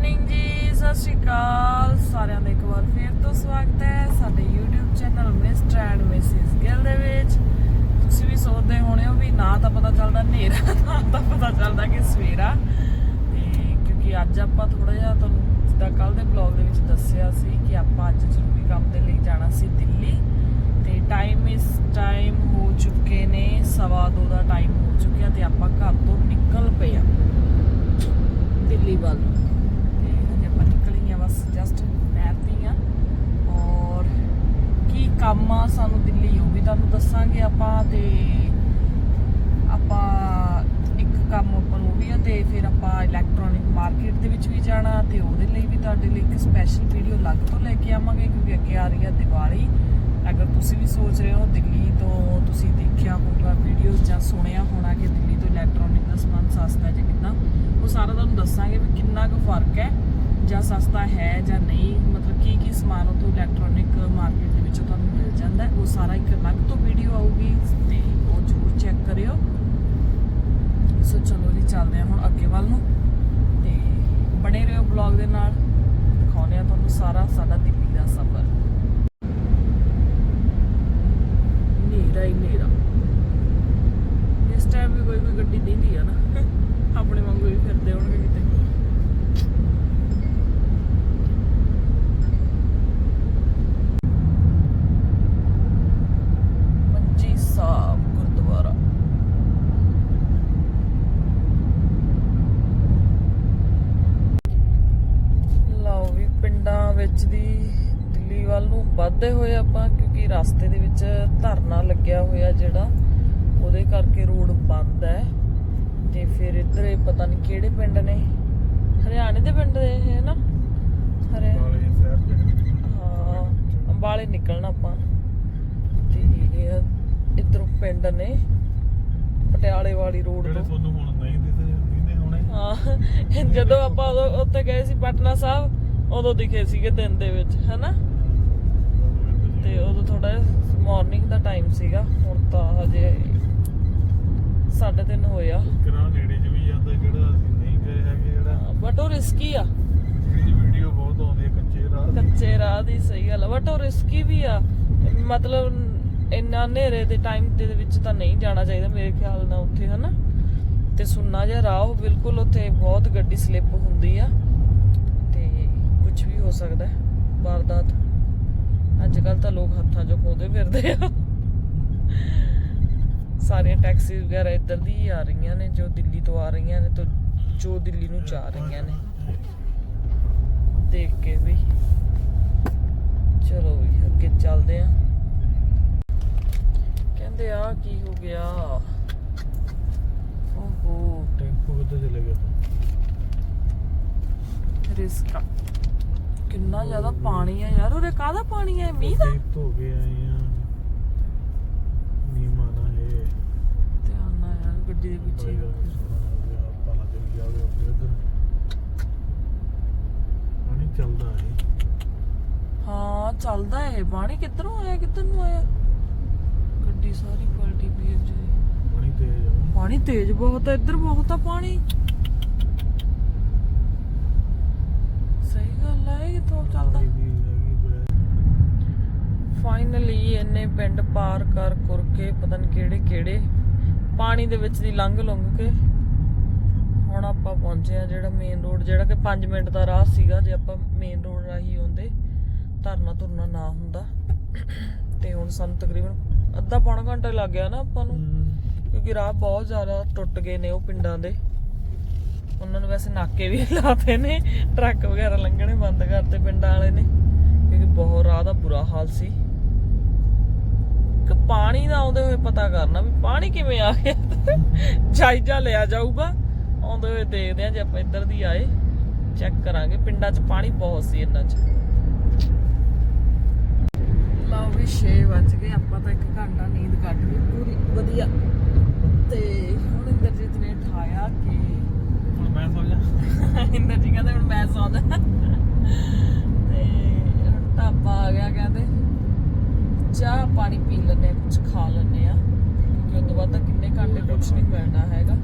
Morning ਜੀ, ਸਤਿ ਸ਼੍ਰੀ ਅਕਾਲ ਸਾਰਿਆਂ ਦਾ ਇੱਕ ਵਾਰ ਫੇਰ ਤੋਂ ਸਵਾਗਤ ਹੈ ਸਾਡੇ YouTube channel mister and missus Gill ਦੇ ਵਿੱਚ। ਤੁਸੀਂ ਵੀ ਸੋਚਦੇ ਹੋਣੇ ਹੋ ਵੀ ਨਾ ਤਾਂ ਪਤਾ ਚੱਲਦਾ ਹਨੇਰਾ, ਨਾ ਤਾਂ ਪਤਾ ਚੱਲਦਾ ਕਿ ਸਵੇਰਾ। ਤੇ ਕਿਉਂਕਿ ਅੱਜ ਆਪਾਂ ਥੋੜਾ ਜਿਹਾ ਤੁਹਾਨੂੰ ਜਿੱਦਾਂ ਕੱਲ ਦੇ ਬਲੌਗ ਦੇ ਵਿੱਚ ਦੱਸਿਆ ਸੀ ਕਿ ਆਪਾਂ ਅੱਜ ਜ਼ਰੂਰੀ ਕੰਮ ਦੇ ਲਈ ਜਾਣਾ ਸੀ ਦਿੱਲੀ। ਤੇ ਟਾਈਮ ਇਸ ਟਾਈਮ ਹੋ ਚੁੱਕੇ ਨੇ, ਸਵਾ ਦੋ ਦਾ ਟਾਈਮ ਹੋ ਚੁੱਕਿਆ ਤੇ ਆਪਾਂ ਘਰ ਤੋਂ ਨਿਕਲ ਪਏ ਆ ਦਿੱਲੀ ਵੱਲ ਤੇ ਹਜੇ ਆਪਾਂ ਨਿਕਲੀ ਆ ਬਸ ਜਸਟ ਪੈਰਤੀ ਆ ਔਰ ਕੀ ਕੰਮ ਆ ਸਾਨੂੰ ਦਿੱਲੀ, ਉਹ ਵੀ ਤੁਹਾਨੂੰ ਦੱਸਾਂਗੇ ਆਪਾਂ ਤੇ ਆਪਾਂ ਇੱਕ ਕੰਮ ਆਪਾਂ ਨੂੰ ਵੀ ਆ ਤੇ ਫਿਰ ਆਪਾਂ ਇਲੈਕਟ੍ਰੋਨਿਕ ਮਾਰਕੀਟ ਦੇ ਵਿੱਚ ਵੀ ਜਾਣਾ ਤੇ ਉਹਦੇ ਲਈ ਵੀ ਤੁਹਾਡੇ ਲਈ ਇੱਕ ਸਪੈਸ਼ਲ ਵੀਡੀਓ ਅਲੱਗ ਤੋਂ ਲੈ ਕੇ ਆਵਾਂਗੇ ਕਿਉਂਕਿ ਅੱਗੇ ਆ ਰਹੀ ਆ ਦੀਵਾਲੀ। ਅਗਰ ਤੁਸੀਂ ਵੀ ਸੋਚ ਰਹੇ ਹੋ ਦਿੱਲੀ ਤੋਂ ਤੁਸੀਂ ਦੇਖਿਆ ਹੋਊਗਾ ਵੀਡੀਓਜ਼ ਜਾਂ ਸੁਣਿਆ ਹੋਣਾ ਕਿ ਦਿੱਲੀ ਤੋਂ ਇਲੈਕਟ੍ਰੋਨਿਕ ਦਾ ਸਮਾਨ ਸਸਤਾ ਹੈ ਜਾਂ ਕਿੰਨਾ ਉਹ ਸਾਰਾ ਤੁਹਾਨੂੰ ਦੱਸਾਂਗੇ ਵੀ ਕਿੰਨਾ ਕੁ ਫ਼ਰਕ ਹੈ। ਜਾਂ ਸਸਤਾ ਹੈ ਜਾਂ ਨਹੀਂ, ਮਤਲਬ ਕੀ ਕੀ ਸਮਾਨ ਉਥੋਂ ਇਲੈਕਟ੍ਰੋਨਿਕ ਮਾਰਕੀਟ ਦੇ ਵਿੱਚੋਂ ਤੁਹਾਨੂੰ ਮਿਲ ਜਾਂਦਾ ਉਹ ਸਾਰਾ ਇੱਕ ਅਲੱਗ ਤੋਂ ਵੀਡੀਓ ਆਊਗੀ, ਤੇ ਉਹ ਜ਼ਰੂਰ ਚੈੱਕ ਕਰਿਓ। ਸੋ ਚਲੋ ਜੀ, ਚੱਲਦੇ ਹਾਂ ਹੁਣ ਅੱਗੇ ਵੱਲ ਨੂੰ। ਤੇ ਬਣੇ ਰਹੋ ਬਲੌਗ ਦੇ ਨਾਲ। ਦਿਖਾਉਂਦੇ ਆ ਤੁਹਾਨੂੰ ਸਾਰਾ, ਸਾਡਾ ਦਿੱਲੀ ਦਾ ਸਫ਼ਰ ਨੇਰਾ ਹੀ ਨੇਰਾ ਇਸ ਟਾਈਮ ਵੀ ਕੋਈ ਕੋਈ ਗੱਡੀ ਨਹੀਂ ਆ ਨਾ ਆਪਣੇ ਵਾਂਗੂ ਹੀ ਫਿਰਦੇ ਹੋਣਗੇ ਕਿਤੇ ਮੰਜੀ ਸਾਹਿਬ ਗੁਰਦੁਆਰਾ ਲਓ ਵੀ ਪਿੰਡਾਂ ਵਿੱਚ ਦੀ ਦਿੱਲੀ ਵੱਲ ਨੂੰ ਵੱਧਦੇ ਹੋਏ ਆਪਾਂ ਕਿਉਂਕਿ ਰਸਤੇ ਦੇ ਵਿੱਚ ਧਰਨਾ ਲੱਗਿਆ ਹੋਇਆ ਜਿਹੜਾ ਉਹਦੇ ਕਰਕੇ ਰੋਡ ਬੰਦ ਹੈ ਤੇ ਫਿਰ ਇੱਧਰ ਇਹ ਪਤਾ ਨਹੀਂ ਕਿਹੜੇ ਪਿੰਡ ਨੇ। ਹਰਿਆਣੇ ਦੇ ਪਿੰਡ ਦੇ ਇਹ ਨਾ? ਹਰਿਆ ਹਾਂ ਅੰਬਾਲੇ ਨਿਕਲਣਾ ਆਪਾਂ। ਤੇ ਇਹ ਇੱਧਰੋਂ ਪਿੰਡ ਨੇ ਪਟਿਆਲੇ ਵਾਲੀ ਰੋਡ ਤੋਂ। ਤੁਹਾਨੂੰ ਹੁਣ ਨਹੀਂ ਦਿਸਦੇ ਦਿਖਦੇ ਹੋਣੇ। ਹਾਂ ਜਦੋਂ ਆਪਾਂ ਉੱਥੇ ਗਏ ਸੀ ਪਟਨਾ ਸਾਹਿਬ ਉਦੋਂ ਦਿਖੇ ਸੀਗੇ ਦਿਨ ਦੇ ਵਿੱਚ ਹਨਾ ਤੇ ਉਦੋਂ ਥੋੜਾ ਮਾਰਨਿੰਗ ਦਾ ਟਾਈਮ ਸੀਗਾ ਹੁਣ ਤਾਂ ਹਜੇ 3:30 ਹੋਇਆ ਕਿਰਾਂ ਨੇੜੇ ਚ ਵੀ ਜਾਂਦਾ ਜਿਹੜਾ ਅਸੀਂ ਨਹੀਂ ਗਏ ਹੈਗੇ ਜਿਹੜਾ ਬਟ ਉਹ ਰਿਸਕੀ ਆ। ਜਿਹੜੀ ਵੀਡੀਓ ਬਹੁਤ ਆਉਂਦੀ ਹੈ ਕੱਚੇ ਰਾਹ ਦੀ। ਕੱਚੇ ਰਾਹ ਦੀ ਸਹੀ ਗੱਲ ਆ ਬਟ ਉਹ ਰਿਸਕੀ ਵੀ ਆ। ਮਤਲਬ ਇੰਨਾ ਹਨੇਰੇ ਦੇ ਟਾਈਮ ਦੇ ਵਿੱਚ ਤਾਂ ਨਹੀਂ ਜਾਣਾ ਚਾਹੀਦਾ ਮੇਰੇ ਖਿਆਲ ਨਾਲ ਉੱਥੇ ਹਨਾ? ਤੇ ਸੁੰਨਾ ਜਿਹਾ ਰਾਹ ਉਹ ਬਿਲਕੁਲ ਉੱਥੇ ਬਹੁਤ ਗੱਡੀ ਸਲਿੱਪ ਹੁੰਦੀ ਆ। ਤੇ ਕੁਝ ਵੀ ਹੋ ਸਕਦਾ ਹੈ ਵਾਰਦਾਤ। ਅੱਜ ਕੱਲ ਤਾਂ ਲੋਕ ਹੱਥਾਂ 'ਚੋਂ ਖੋਦੇ ਫਿਰਦੇ ਆ। ਸਾਰੀਆਂ ਟੈਕਸੀ ਵਗੈਰਾ ਇੱਧਰ ਦੀ ਹੀ ਆ ਰਹੀਆਂ ਨੇ ਜੋ ਦਿੱਲੀ ਤੋਂ ਆ ਰਹੀਆਂ ਨੇ ਤੇ ਜੋ ਦਿੱਲੀ ਨੂੰ ਜਾ ਰਹੀਆਂ ਨੇ। ਦੇਖ ਕੇ ਵੀ। ਚਲੋ ਵੀ ਅੱਗੇ ਚੱਲਦੇ ਆ। ਕਹਿੰਦੇ ਆ ਕੀ ਹੋ ਗਿਆ? ਓਹੋ। ਟੈਂਪੂ ਕਿੱਥੇ ਚਲੇ ਗਿਆ ਰਿਸਕ ਕਿੰਨਾ ਜ਼ਿਆਦਾ ਪਾਣੀ ਆ ਯਾਰ ਉਰੇ ਕਾਹਦਾ ਪਾਣੀ ਹੈ ਮੀਂਹ ਦਾ? ਧੋ ਕੇ ਆਏ ਦੇ ਪਿੱਛੇ ਹੋ ਪਾਣੀ ਚੱਲਦਾ ਹੈ। ਹਾਂ ਚੱਲਦਾ ਇਹ ਪਾਣੀ ਕਿੱਧਰੋਂ ਆਇਆ ਕਿੱਧਰ ਨੂੰ ਆਇਆ? ਗੱਡੀ ਸਾਰੀ ਪਲਟੀ ਪਈ ਹੈ ਜੀ। ਪਾਣੀ ਤੇਜ਼ ਆ। ਪਾਣੀ ਤੇਜ਼ ਬਹੁਤ ਹੈ ਇੱਧਰ ਬਹੁਤ ਆ ਪਾਣੀ। ਸਹੀ ਗੱਲ ਹੈ ਇਹ ਕਿੱਥੋਂ ਚੱਲਦਾ। ਫਾਈਨਲੀ ਇਹਨੇ ਪਿੰਡ ਪਾਰ ਕਰ ਕਰ ਕੇ ਪਤਾ ਨਹੀਂ ਕਿਹੜੇ ਕਿਹੜੇ ਪਾਣੀ ਦੇ ਵਿੱਚ ਦੀ ਲੰਘ ਲੰਘ ਕੇ ਹੁਣ ਆਪਾਂ ਪਹੁੰਚੇ ਆ ਜਿਹੜਾ ਮੇਨ ਰੋਡ ਜਿਹੜਾ ਕਿ 5 ਮਿੰਟ ਦਾ ਰਾਹ ਸੀਗਾ ਜੇ ਆਪਾਂ ਮੇਨ ਰੋਡ ਰਾਹੀਂ ਆਉਂਦੇ ਧਰਨਾ ਧੁਰਨਾ ਨਾ ਹੁੰਦਾ। ਤੇ ਹੁਣ ਸਾਨੂੰ ਤਕਰੀਬਨ ਅੱਧਾ ਪੌਣਾ ਘੰਟਾ ਲੱਗ ਗਿਆ ਨਾ ਆਪਾਂ ਨੂੰ। ਕਿਉਂਕਿ ਰਾਹ ਬਹੁਤ ਜ਼ਿਆਦਾ ਟੁੱਟ ਗਏ ਨੇ ਉਹ ਪਿੰਡਾਂ ਦੇ। ਉਹਨਾਂ ਨੂੰ ਵੈਸੇ ਨਾਕੇ ਵੀ ਲਾਤੇ ਨੇ ਟਰੱਕ ਵਗੈਰਾ ਲੰਘਣੇ ਬੰਦ ਕਰਤੇ ਪਿੰਡਾਂ ਵਾਲੇ ਨੇ। ਕਿਉਂਕਿ ਬਹੁਤ ਰਾਹ ਦਾ ਬੁਰਾ ਹਾਲ ਸੀ। ਕਿ ਪਾਣੀ ਦਾ ਆਉਂਦੇ ਹੋਏ ਪਤਾ ਕਰਨਾ ਵੀ ਪਾਣੀ ਕਿਵੇਂ ਆ ਗਿਆ। ਜਾਇਜ਼ਾ ਲਿਆ ਜਾਊਗਾ। ਆਉਂਦੇ ਹੋਏ ਦੇਖਦੇ ਆ ਜੇ ਆਪਾਂ ਇੱਧਰ ਦੀ ਆਏ ਚੈੱਕ ਕਰਾਂਗੇ। ਪਿੰਡਾਂ 'ਚ ਪਾਣੀ ਬਹੁਤ ਸੀ ਇੰਨਾ 'ਚ। ਲਓ ਵੀ 6 ਵੱਜ ਗਏ ਆਪਾਂ ਤਾਂ ਇੱਕ ਘੰਟਾ ਨੀਂਦ ਕੱਢ ਲਈ ਪੂਰੀ ਵਧੀਆ। ਤੇ ਹੁਣ ਇੰਦਰਜੀਤ ਨੇ ਠਾਇਆ ਕਿ ਹੁਣ ਮੈਂ ਸੋ ਜਾ। ਇੰਦਰ ਜੀ ਕਹਿੰਦੇ ਹੁਣ ਮੈਂ ਸੌਂ ਜਾ। ਕੁਝ ਖਾ ਲੈਂਦੇ ਆ। ਕਿਉਂਕਿ ਉਸ ਤੋਂ ਤਾਂ ਕਿੰਨੇ ਘੰਟੇ ਕੁਝ ਨਹੀਂ ਮਿਲਣਾ ਹੈਗਾ।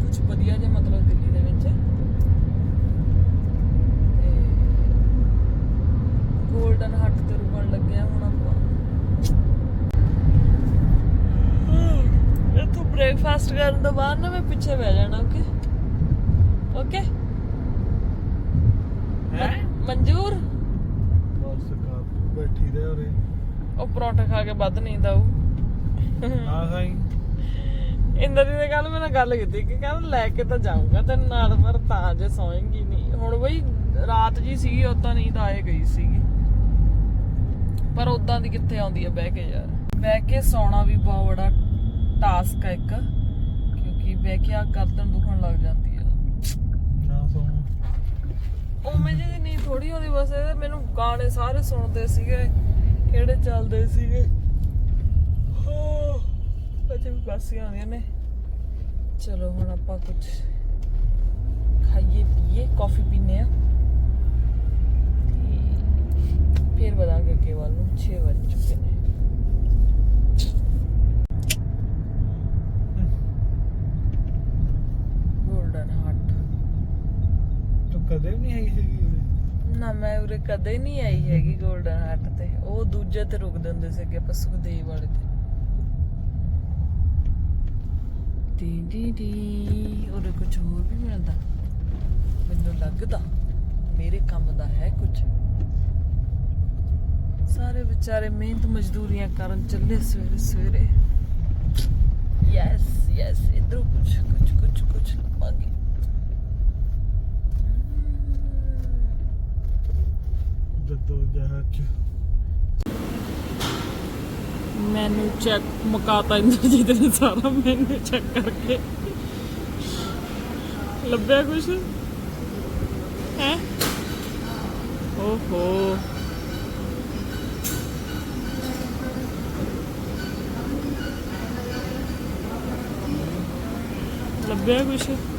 ਕੁਝ ਵਧੀਆ ਜੇ ਮਤਲਬ ਦਿੱਲੀ ਦੇ ਵਿੱਚ। ਗੋਲਡਨ ਹੱਟ ਤੇ ਰੁਕਣ ਲੱਗੇ ਆ ਹੁਣ ਆਪਾਂ। ਇੱਥੋਂ ਬ੍ਰੇਕਫਾਸਟ ਕਰਨ ਤੋਂ ਬਾਅਦ ਨਾ ਮੈਂ ਪਿੱਛੇ ਬਹਿ ਜਾਣਾ ਓਕੇ ਓਕੇ ਹੈ? ਮਨਜੂਰ? ਬਸ ਬੈਠੀ ਰਹਿ ਉਰੇ। ਉਹ ਪਰੌਂਠਾ ਖਾ ਕੇ ਵੱਧ ਨੀਂਦ ਆਊ ਹਾਂ ਸਾਈ ਇੰਦਰ ਜੀ ਨੇ ਕੱਲ ਗੱਲ ਕੀਤੀ ਕਿ ਕਹਿੰਦਾ ਲੈ ਕੇ ਤਾਂ ਜਾਊਂਗਾ ਤੈਨੂੰ ਨਾਲ ਪਰ ਤਾਂ ਜੇ ਸੌਏਂਗੀ ਨਹੀਂ ਹੁਣ ਬਈ ਰਾਤ ਜੀ ਸੀ ਉਦਾਂ ਨੀਂਦ ਆਏ ਗਈ ਸੀਗੀ। ਪਰ ਉਦਾਂ ਦੀ ਕਿੱਥੇ ਆਉਂਦੀ ਆ ਬਹਿ ਕੇ ਯਾਰ। ਬਹਿ ਕੇ ਸੌਣਾ ਵੀ ਬਹੁਤ ਵੱਡਾ ਟਾਸਕ ਹੈ ਇੱਕ ਕਿਉਂਕਿ ਬਹਿ ਕੇ ਆ ਕਰਦਨ ਦੁਖਣ ਲੱਗ ਜਾਂਦੀ ਆ। ਨਾ ਸੌਣਾ। ਉਹ ਮੈਂ ਜਿਹਦੀ ਥੋੜੀ ਹੁੰਦੀ ਬਸ ਮੈਨੂੰ ਗਾਣੇ ਸਾਰੇ ਸੁਣਦੇ ਸੀਗੇ। ਕਿਹੜੇ ਚੱਲਦੇ ਸੀਗੇ? ਹੋ ਅਜੇ ਵੀ ਬਾਸੀਆਂ ਆਉਂਦੀਆਂ ਨੇ। ਚਲੋ ਹੁਣ ਆਪਾਂ ਕੁਝ ਖਾਈਏ ਪੀਏ ਕਾਫੀ ਪੀਨੇ ਆ ਤੇ ਫਿਰ ਬਦਾਂਗੇ ਅੱਗੇ ਵੱਲ ਨੂੰ 6 ਵਜ ਚੁੱਕੇ ਨੇ। ਗੋਲਡਨ ਹਾਰਟ ਤੂੰ ਕਦੇ ਵੀ ਆਈ ਸੀਗੀ ਸੀ ਨਾ ਮੈਂ ਉਰੇ ਕਦੇ ਨਹੀਂ ਸੀਗੀ 골ਡਨ ਹਾਰਟ ਤੇ। ਉਹ ਦੂਜੇ ਤੇ ਰੁਕਦੇ ਹੁੰਦੇ ਸੀ ਅੱਗੇ ਆਪਾਂ ਸੁਖਦੇਵ ਵਾਲੇ ਤੇ। ਡੀ ਡੀ ਡੀ, ਉਹਦੇ ਕੁਝ ਹੋਰ ਵੀ ਮਿਲਦਾ? ਮੈਨੂੰ ਲੱਗਦਾ ਮੇਰੇ ਕੰਮ ਦਾ ਹੈ ਕੁਝ ਸਾਰੇ ਵਿਚਾਰੇ ਮਿਹਨਤ ਮਜ਼ਦੂਰੀਆਂ ਕਰਨ ਚੱਲੇ ਸਵੇਰੇ ਸਵੇਰੇ। ਯੈਸ ਯੈਸ ਇਧਰ ਕੁਝ ਕੁਝ ਕੁਝ ਕੁਝ ਮੰਗੇ। ਦੋ ਜਹਾਜ਼ ਮੈਨੂੰ ਚੈੱਕ ਮਕਾਤਾ ਇੰਦਰਜੀਤ ਨੇ ਸਾਰਾ, ਮੈਨੂੰ ਚੈੱਕ ਕਰਕੇ। ਲੱਭਿਆ ਕੁਛ? ਹੈ? ਓਹੋ। ਲੱਭਿਆ ਕੁਛ?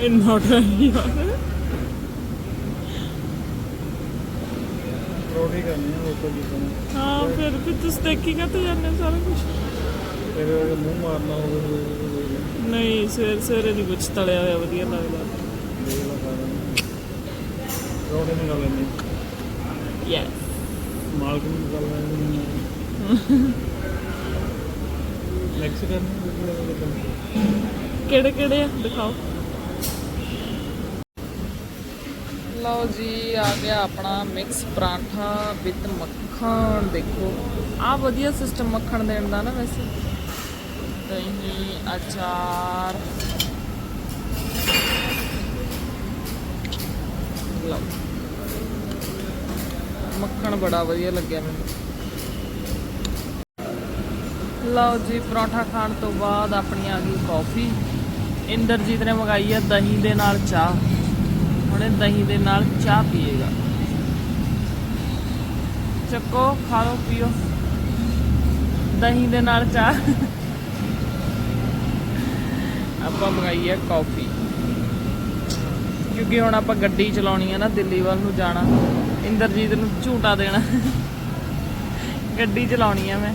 ਇੰਨਾ ਟਾਈਮ ਯਾਰ ਰੋਟੀ ਕਰਨੀ ਆ ਉੱਤੋਂ ਕੀ ਹਾਂ ਫਿਰ ਵੀ ਤੁਸੀਂ ਦੇਖੀਗਾ ਤੇ ਜਾਣੇ ਸਾਰਾ ਕੁਝ ਫਿਰ ਮੂੰਹ ਮਾਰਨਾ ਹੋਵੇ ਨਹੀਂ ਸਵੇਰ ਸਵੇਰੇ ਦੀ ਕੁਝ ਤਲਿਆ ਹੋਇਆ ਵਧੀਆ ਲੱਗਦਾ। ਦੇਖ ਨਹੀਂ ਕਰ ਯੈਸ ਮਾਲਕ ਨੂੰ ਕਰ ਲੈਂਦੇ ਕਿਹੜੇ ਕਿਹੜੇ ਆ? ਦਿਖਾਓ। ਲਓ ਜੀ ਆ ਗਿਆ ਆਪਣਾ ਮਿਕਸ ਪਰਾਂਠਾ ਵਿਦ ਮੱਖਣ ਦੇਖੋ। ਆ ਵਧੀਆ ਸਿਸਟਮ ਮੱਖਣ ਦੇਣ ਦਾ ਨਾ ਵੈਸੇ। ਦਹੀਂ ਅਚਾਰ। ਲਓ। ਮੱਖਣ ਬੜਾ ਵਧੀਆ ਲੱਗਿਆ ਮੈਨੂੰ। ਲਓ ਜੀ, ਪਰੌਂਠਾ ਖਾਣ ਤੋਂ ਬਾਅਦ ਆਪਣੀ ਆ ਗਈ ਕਾਫੀ। ਇੰਦਰਜੀਤ ਨੇ ਮੰਗਾਈ ਹੈ ਦਹੀਂ ਦੇ ਨਾਲ ਚਾਹ। ਹੁਣੇ ਦਹੀਂ ਦੇ ਨਾਲ ਚਾਹ ਪੀਏਗਾ। ਚੱਕੋ ਖਾਓ ਪੀਓ। ਦਹੀਂ ਦੇ ਨਾਲ ਚਾਹ। ਆਪਾਂ ਮੰਗਾਈ ਹੈ ਕਾਫੀ। ਕਿਉਂਕਿ ਹੁਣ ਆਪਾਂ ਗੱਡੀ ਚਲਾਉਣੀ ਹੈ ਨਾ ਦਿੱਲੀ ਵੱਲ ਨੂੰ ਜਾਣਾ। ਇੰਦਰਜੀਤ ਨੂੰ ਝੂਟਾ ਦੇਣਾ। ਗੱਡੀ ਚਲਾਉਣੀ ਹੈ ਮੈਂ।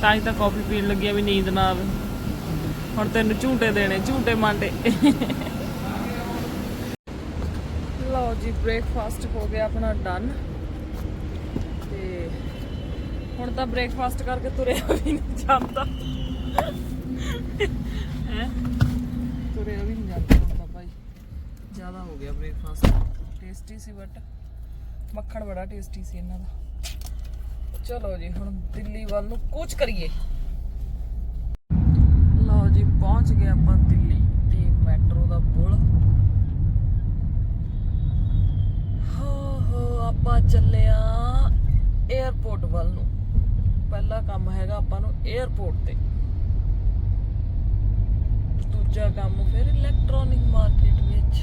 ਤਾਂ ਹੀ ਤਾਂ ਕਾਫੀ ਪੀਣ ਲੱਗੀ ਆ ਵੀ ਨੀਂਦ ਨਾ ਆਵੇ। ਹੁਣ ਤੈਨੂੰ ਝੂਟੇ ਦੇਣੇ, ਝੂਟੇ ਮਾਂਡੇ। ਲਓ ਜੀ ਬ੍ਰੇਕਫਾਸਟ ਹੋ ਗਿਆ ਆਪਣਾ ਡਨ ਤੇ ਹੁਣ ਤਾਂ ਬ੍ਰੇਕਫਾਸਟ ਕਰਕੇ ਤੁਰਿਆ ਵੀ ਨਹੀਂ ਜਾਂਦਾ। ਤੁਰਿਆ ਵੀ ਨਹੀਂ ਜਾਂਦਾ ਹੁਣ ਜ਼ਿਆਦਾ ਹੋ ਗਿਆ ਬ੍ਰੇਕਫਾਸਟ ਟੇਸਟੀ ਸੀ ਬਟ ਮੱਖਣ ਬੜਾ ਟੇਸਟੀ ਸੀ ਇਹਨਾਂ ਦਾ। ਚਲੋ ਜੀ, ਹੁਣ ਦਿੱਲੀ ਵੱਲ ਨੂੰ ਕੂਚ ਕਰੀਏ। ਲਓ ਜੀ, ਪਹੁੰਚ ਗਏ ਆਪਾਂ ਦਿੱਲੀ ਤੇ ਮੈਟਰੋ ਦਾ ਪੁਲ। ਹੋ ਹੋ, ਆਪਾਂ ਚੱਲੇ ਆ 에어ਪੋਰਟ ਵੱਲ ਨੂੰ। ਪਹਿਲਾ ਕੰਮ ਹੈਗਾ ਆਪਾਂ ਨੂੰ 에어ਪੋਰਟ ਤੇ। ਦੂਜਾ ਕੰਮ ਫਿਰ ਇਲੈਕਟ੍ਰੋਨਿਕ ਮਾਰਕੀਟ ਵਿੱਚ।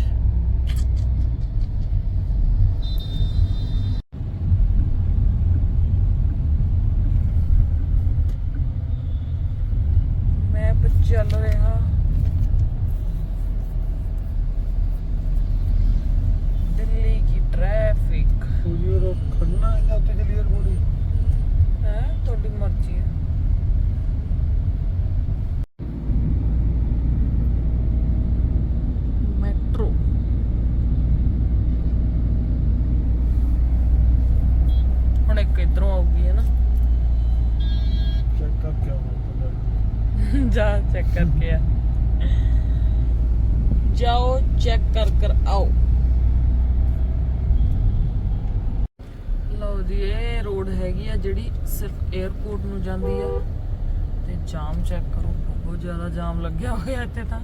ਚੈੱਕ ਕਰਕੇ ਆ। ਜਾਓ ਚੈੱਕ ਕਰ ਕਰ ਆਓ। ਲਓ ਜੀ, ਇਹ ਰੋਡ ਹੈਗੀ ਆ ਜਿਹੜੀ ਸਿਰਫ 에어ਪੋਰਟ ਨੂੰ ਜਾਂਦੀ ਆ। ਤੇ ਜਾਮ ਚੈੱਕ ਕਰੋ, ਬਹੁਤ ਜ਼ਿਆਦਾ ਜਾਮ ਲੱਗਿਆ ਹੋਇਆ ਇੱਥੇ ਤਾਂ।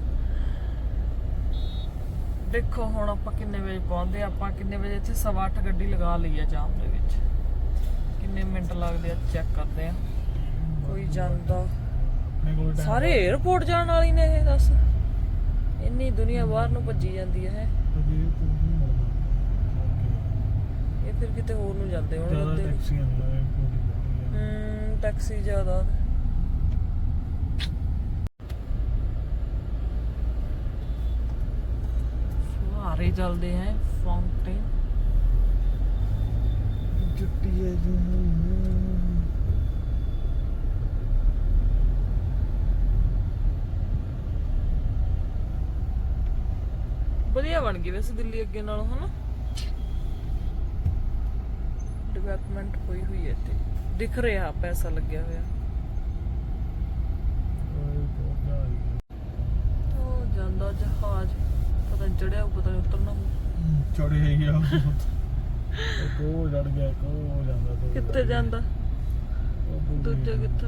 ਦੇਖੋ ਹੁਣ ਆਪਾਂ ਕਿੰਨੇ ਵਜੇ ਪਹੁੰਚਦੇ ਆ। ਆਪਾਂ ਕਿੰਨੇ ਵਜੇ ਇੱਥੇ ਸਵਾ ਅੱਠ ਗੱਡੀ ਲਗਾ ਲਈ ਆ ਜਾਮ ਦੇ ਵਿੱਚ। ਕਿੰਨੇ ਮਿੰਟ ਲੱਗਦੇ ਆ ਚੈੱਕ ਕਰਦੇ ਆ। ਕੋਈ ਜਾਂਦਾ ਆਪਣੇ ਕੋਲ time ਸਾਰੇ 에어ਪੋਰਟ ਜਾਣ ਵਾਲੀ ਨੇ ਇਹ ਦੱਸ। ਇੰਨੀ ਦੁਨੀਆ ਬਾਹਰ ਨੂੰ ਭੱਜੀ ਜਾਂਦੀ ਹੈ ਇਹ ਫਿਰ ਕਿਤੇ ਹੋਰ ਨੂੰ ਜਾਂਦੇ ਹੋਣਗੇ ਜ਼ਿਆਦਾ। ਟੈਕਸੀਆਂ ਹਮ ਟੈਕਸੀ ਜ਼ਿਆਦਾ। ਫੁਹਾਰੇ ਚੱਲਦੇ ਹੈ ਫਾਊਂਟੇਨ। ਜੁੱਟੀ ਹੈ ਜੀ ਵਧੀਆ ਬਣ ਗਈ ਵੈਸੇ ਦਿੱਲੀ ਅੱਗੇ ਨਾਲੋਂ ਹਨਾ? ਡਿਵੈਲਪਮੈਂਟ ਹੋਈ ਹੋਈ ਹੈ ਇੱਥੇ। ਦਿਖ ਰਿਹਾ ਪੈਸਾ ਲੱਗਿਆ ਹੋਇਆ। ਉਹ ਜਾਂਦਾ ਜਹਾਜ਼ ਪਤਾ ਨਹੀਂ ਚੜਿਆ ਪਤਾ ਨਹੀਂ ਉਤਰਨਾ। ਚੜੇ ਹੈ ਗਿਆ ਕੋ ਜੜ ਗਿਆ ਕੋ ਜਾਂਦਾ ਤੋਂ ਕਿੱਥੇ ਜਾਂਦਾ? ਦੂਜਾ ਕਿੱਥੇ?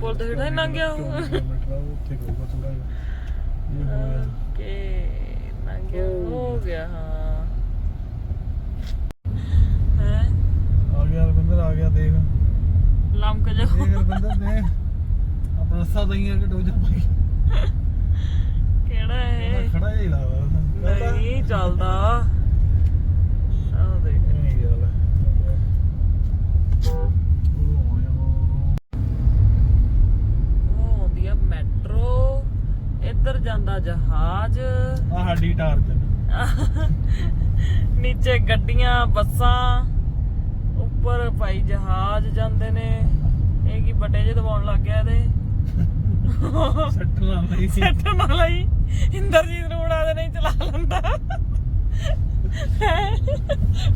ਪੁਲ ਦੇ ਹੇਠਾਂ ਹੀ ਲੰਘ ਗਿਆ ਉਹ। ਉੱਥੇ ਕੋਗਾ ਥੋੜਾ ਜਿਹਾ। ਓਕੇ ਨੰਗਿਆ ਹੋ ਗਿਆ ਹਾਂ ਹੈ ਆ ਗਿਆ ਰਵਿੰਦਰ ਆ ਗਿਆ ਦੇਖ ਲੰਕ ਜਾ ਦੇਖ ਰਵਿੰਦਰ ਦੇਖ ਆਪਣਾ ਰਸਾ ਦਈਆਂ ਕਿ ਡੋਜਾ ਪਾਈ ਕਿਹੜਾ ਹੈ ਖੜਾ ਹੀ ਲੱਗਦਾ ਨਹੀਂ ਚੱਲਦਾ ਆਹ ਦੇਖ ਨਹੀਂ ਗੱਲ ਉਹ ਆਇਆ ਉਹ ਉਹ ਆਉਂਦੀ ਆ ਮੈਟਰੋ ਜਾਂਦਾ ਜਹਾਜ਼। ਆ ਸਾਡੀ ਟਾਰਚ ਨੀਚੇ ਗੱਡੀਆਂ ਬੱਸਾਂ ਉੱਪਰ ਭਾਈ ਜਹਾਜ਼ ਜਾਂਦੇ ਨੇ। ਇਹ ਕੀ ਬਟੇ ਜੇ ਦਬਾਉਣ ਲੱਗ ਗਿਆ ਇਹਦੇ? ਸੱਟ ਨਾਲ ਸੈੱਟ ਹੀ ਇੰਦਰਜੀਤ ਨੂੰ ਉਡਾ ਦੇ ਨਹੀਂ ਚਲਾ ਲੈਂਦਾ।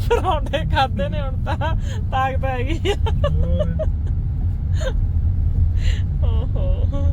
ਪਰੌਂਠੇ ਖਾਦੇ ਨੇ ਹੁਣ ਤਾਂ ਤਾਕਤ ਹੈਗੀ ਓਹੋ।